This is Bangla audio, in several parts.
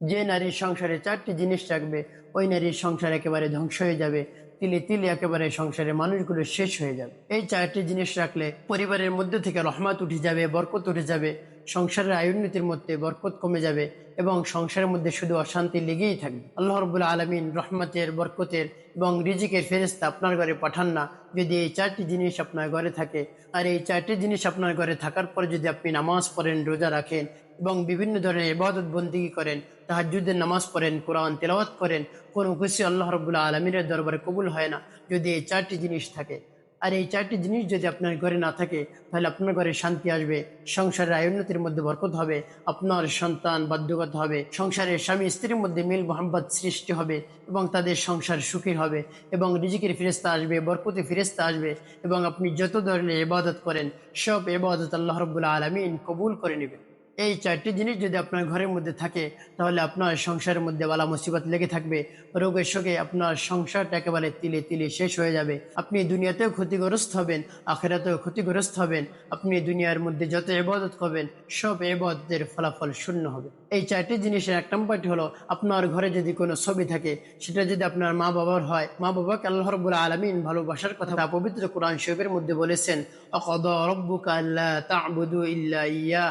যে নারীর সংসারে চারটি জিনিস থাকবে ওই নারীর সংসার একেবারে ধ্বংস হয়ে যাবে। তিলে তিলে একেবারে সংসারে মানুষগুলো শেষ হয়ে যাবে। এই চারটি জিনিস রাখলে পরিবারের মধ্যে থেকে রহমত উঠে যাবে, বরকত উঠে যাবে। সংসারের আয়োন্নতির মধ্যে বরকত কমে যাবে এবং সংসারের মধ্যে শুধু অশান্তি লেগেই থাকবে। আল্লাহ রবুল্লা আলমিন রহমতের, বরকতের এবং রিজিকের ফেরেস্তা আপনার ঘরে পাঠান না। যদি এই চারটি জিনিস আপনার ঘরে থাকে, আর এই চারটি জিনিস আপনার ঘরে থাকার পরে যদি আপনি নামাজ পড়েন, রোজা রাখেন এবং বিভিন্ন ধরনের ইবাদত বন্দিগি করেন তাহাজুদের নামাজ পড়েন, কোরআন তেলাওয়াত করেন, কোনো খুশি আল্লাহ রবুল্লাহ আলমিনের দরবারে কবুল হয় না যদি এই চারটি জিনিস থাকে। আর এই চারটি জিনিস যদি আপনার ঘরে না থাকে, তাহলে আপনার ঘরে শান্তি আসবে, সংসারের আয়োন্নতির মধ্যে বরকত হবে, আপনার সন্তান বাধ্যগত হবে, সংসারের স্বামী স্ত্রীর মধ্যে মিল মোহাম্মদ সৃষ্টি হবে এবং তাদের সংসার সুখী হবে এবং রিজিকের ফিরেস্তা আসবে বরকতে ফিরেস্তা আসবে এবং আপনি যত ধরনের ইবাদত করেন, সব ইবাদত আল্লাহ রবুল্লাহ আলমিন কবুল করে নেবেন। এই চারটি জিনিস যদি আপনার ঘরের মধ্যে থাকে, তাহলে আপনার সংসারের মধ্যে বালা মুসিবত লেগে থাকবে। রোগের শোকে আপনার সংসারটা একেবারে তিলে তিলে শেষ হয়ে যাবে। আপনি দুনিয়াতেও ক্ষতিগ্রস্ত হবেন, আখেরাতেও ক্ষতিগ্রস্ত হবেন। আপনি দুনিয়ার মধ্যে যত এবাদত করবেন, সব এবাদতের ফলাফল শূন্য হবে। এই চারটি জিনিসের এক নম্বরটি হলো, আপনার ঘরে যদি কোনো ছবি থাকে, সেটা যদি আপনার মা বাবার হয়, মা বাবাকে আল্লাহ রব্বুল আলমিন ভালোবাসার কথা পবিত্র কোরআন শরীফের মধ্যে বলেছেন, অকদ রব্বুকা আল্লাহ তা'বুদু ইল্লা ইয়াহ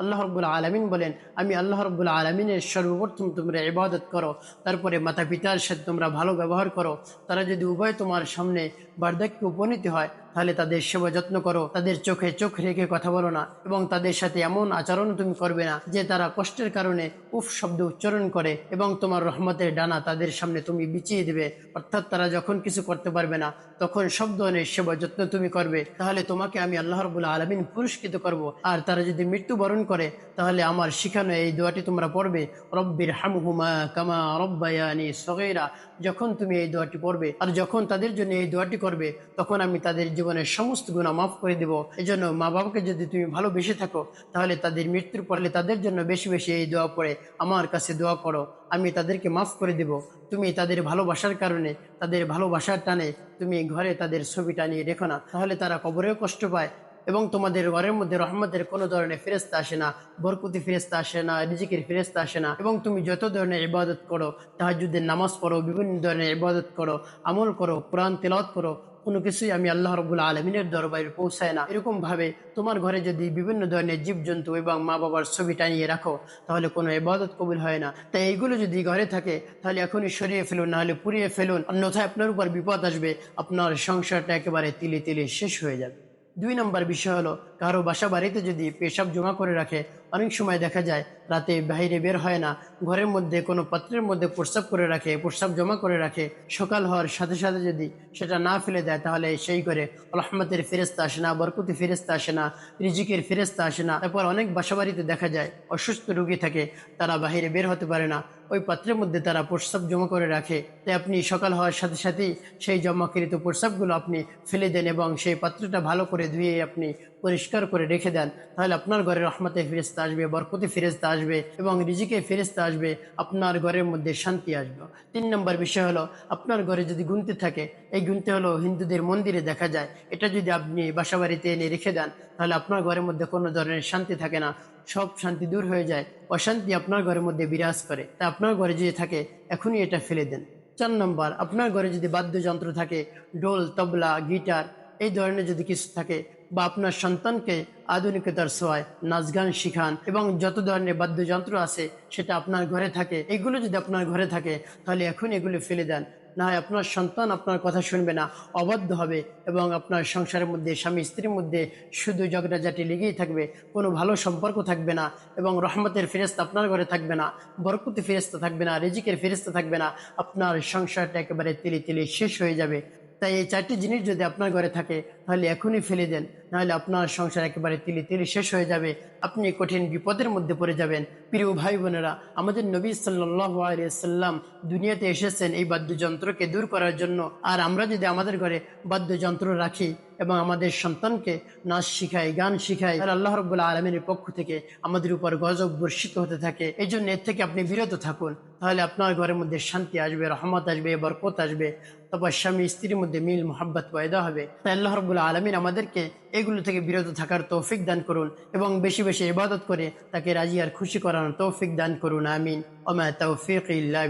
আল্লাহ রব্বুল আলমিন বলেন, আমি আল্লাহ রব্বুল আলমিনের সর্বপ্রথম তোমরা ইবাদত করো, তারপরে মাতা পিতার সাথে তোমরা ভালো ব্যবহার করো। তারা যদি উভয় তোমার সামনে বার্ধক্যে উপনীত হয়, তাহলে তাদের সেবা যত্ন করো। তাদের চোখে চোখ রেখে কথা বলো না এবং তাদের সাথে এমন আচরণ তুমি করবে না যে তারা কষ্টের কারণে উফ শব্দ উচ্চারণ করে এবং তোমার রহমতের ডানা তাদের সামনে তুমি বিছিয়ে দেবে। অর্থাৎ তারা যখন কিছু করতে পারবে না, তখন সব ধরনের সেবা যত্ন তুমি করবে। তাহলে তোমাকে আমি আল্লাহ রবুল্লা আলমিন পুরস্কৃত করব। আর তারা যদি মৃত্যুবরণ করে, তাহলে আমার শিখানো এই দোয়াটি তোমরা পড়বে, রব্বির হামহুমা কামা রব্বায়ানি সগেরা। যখন তুমি এই দোয়াটি পড়বে, আর যখন তাদের জন্য এই দোয়াটি করবে, তখন আমি তাদের জীবনের সমস্ত গুণা মাফ করে দেব। এজন্য মা বাবাকে যদি তুমি ভালোবেসে থাকো, তাহলে তাদের মৃত্যুর পড়লে তাদের জন্য বেশি বেশি এই দোয়া পড়ে। আমার কাছে দোয়া করো, আমি তাদেরকে মাফ করে দেব। তুমি তাদের ভালোবাসার কারণে, তাদের ভালোবাসার টানে তুমি ঘরে তাদের ছবি টানিয়ে রেখো না। তাহলে তারা কবরেও কষ্ট পায় এবং তোমাদের ঘরের মধ্যে রহমতের কোনো ধরনের ফেরেস্তা আসে না, বরকুতি ফেরেস্তা আসে না, রিজিকের ফেরেস্তা আসে না এবং তুমি যত ধরনের ইবাদত করো তাহাজুদ্দের নামাজ পড়ো, বিভিন্ন ধরনের ইবাদত করো, আমল করো, কোরআন তেলাওয়াত করো, কোনো কিছুই আমি আল্লাহ রবুল আলমিনের দরবারে পৌঁছায় না। এরকমভাবে তোমার ঘরে যদি বিভিন্ন ধরনের জীবজন্তু এবং মা বাবার ছবি টানিয়ে রাখো, তাহলে কোনো ইবাদত কবুল হয় না। তাই এইগুলো যদি ঘরে থাকে, তাহলে এখনই সরিয়ে ফেলুন, নাহলে পুড়িয়ে ফেলুন। অন্যথায় আপনার উপর বিপদ আসবে, আপনার সংসারটা একেবারে তিলে তিলে শেষ হয়ে যাবে। দুই নম্বর বিষয় হলো কারও বাসা বাড়িতে যদি পেশাব জমা করে রাখে, অনেক সময় দেখা যায় রাতে বাইরে বের হয় না। ঘরের মধ্যে কোনো পাত্রের মধ্যে প্রস্রাব করে রাখে, প্রস্রাব জমা করে রাখে। সকাল হওয়ার সাথে সাথে যদি সেটা না ফেলে দেয়, তাহলে সেই করে রহমতের ফেরেস্তা আসে না, বরকতি ফেরেস্তা আসে না, রিজিকের ফেরেস্তা আসে না। তারপর অনেক বাসা বাড়িতে দেখা যায় অসুস্থ রোগী থাকে, তারা বাহিরে বের হতে পারে না। ওই পাত্রের মধ্যে তারা প্রস্রাব জমা করে রাখে। তাই আপনি সকাল হওয়ার সাথে সাথেই সেই জমাকৃত প্রস্রাবগুলো আপনি ফেলে দেন এবং সেই পাত্রটা ভালো করে ধুয়ে আপনি পরিষ্কার করে রেখে দেন, তাহলে আপনার ঘরে রহমতে ফেরেস্তা আসবে, বরকতি ফেরেস্তা আসবে এবং রিজিকে ফেরেস্তা আসবে, আপনার ঘরের মধ্যে শান্তি আসবে। তিন নম্বর বিষয় হলো, আপনার ঘরে যদি গুনতে থাকে, এই গুনতে হলো হিন্দুদের মন্দিরে দেখা যায়। এটা যদি আপনি বাসা বাড়িতে এনে রেখে দেন, তাহলে আপনার ঘরের মধ্যে কোনো ধরনের শান্তি থাকে না। সব শান্তি দূর হয়ে যায়, অশান্তি আপনার ঘরের মধ্যে বিরাজ করে। তা আপনার ঘরে যদি থাকে, এখনই এটা ফেলে দেন। চার নম্বর, আপনার ঘরে যদি বাদ্যযন্ত্র থাকে ডোল তবলা, গিটার এই ধরনের যদি কিছু থাকে, বা আপনার সন্তানকে আধুনিকতার ছোঁয়ায় নাচ গান শিখান এবং যত ধরনের বাদ্যযন্ত্র আছে সেটা আপনার ঘরে থাকে, এগুলো যদি আপনার ঘরে থাকে, তাহলে এখন এগুলো ফেলে দেন। না হয় আপনার সন্তান আপনার কথা শুনবে না, অবাধ্য হবে এবং আপনার সংসারের মধ্যে, স্বামী স্ত্রীর মধ্যে শুধু ঝগড়াঝাটি লেগেই থাকবে, কোনো ভালো সম্পর্ক থাকবে না এবং রহমতের ফেরেস্তা আপনার ঘরে থাকবে না বরকতি ফেরেস্তা থাকবে না, রেজিকের ফেরেস্তা থাকবে না, আপনার সংসারটা একেবারে তিলে তিলে শেষ হয়ে যাবে। তাই এই চারটি জিনিস যদি আপনার ঘরে থাকে, তাহলে এখনই ফেলে দেন। নাহলে আপনার সংসার একেবারে তিলি তিলি শেষ হয়ে যাবে। আপনি কঠিন বিপদের মধ্যে পড়ে যাবেন। প্রিয় ভাই বোনেরা, আমাদের নবী সাল্লাহ আলিয়াল্লাম দুনিয়াতে এসেছেন এই বাদ্যযন্ত্রকে দূর করার জন্য। আর আমরা যদি আমাদের ঘরে বাদ্যযন্ত্র রাখি এবং আমাদের সন্তানকে নাচ শিখাই, গান শিখাই আর আল্লাহ রব্বুল্লাহ আলমিনের পক্ষ থেকে আমাদের উপর গজব বর্ষিত হতে থাকে। এই জন্য এর থেকে আপনি বিরত থাকুন। তাহলে আপনার ঘরের মধ্যে শান্তি আসবে, রহমত আসবে, বরকত আসবে। তারপর স্বামী স্ত্রীর মধ্যে মিল, মোহাব্বত পয়দা হবে। তাই আল্লাহ রব্বুল্লাহ আলমিন আমাদেরকে এগুলো থেকে বিরত থাকার তৌফিক দান করুন এবং বেশি বেশি ইবাদত করে তাকে রাজি আর খুশি করানোর তৌফিক দান করুন, আমিন ওমা তৌফিক ইল্লা।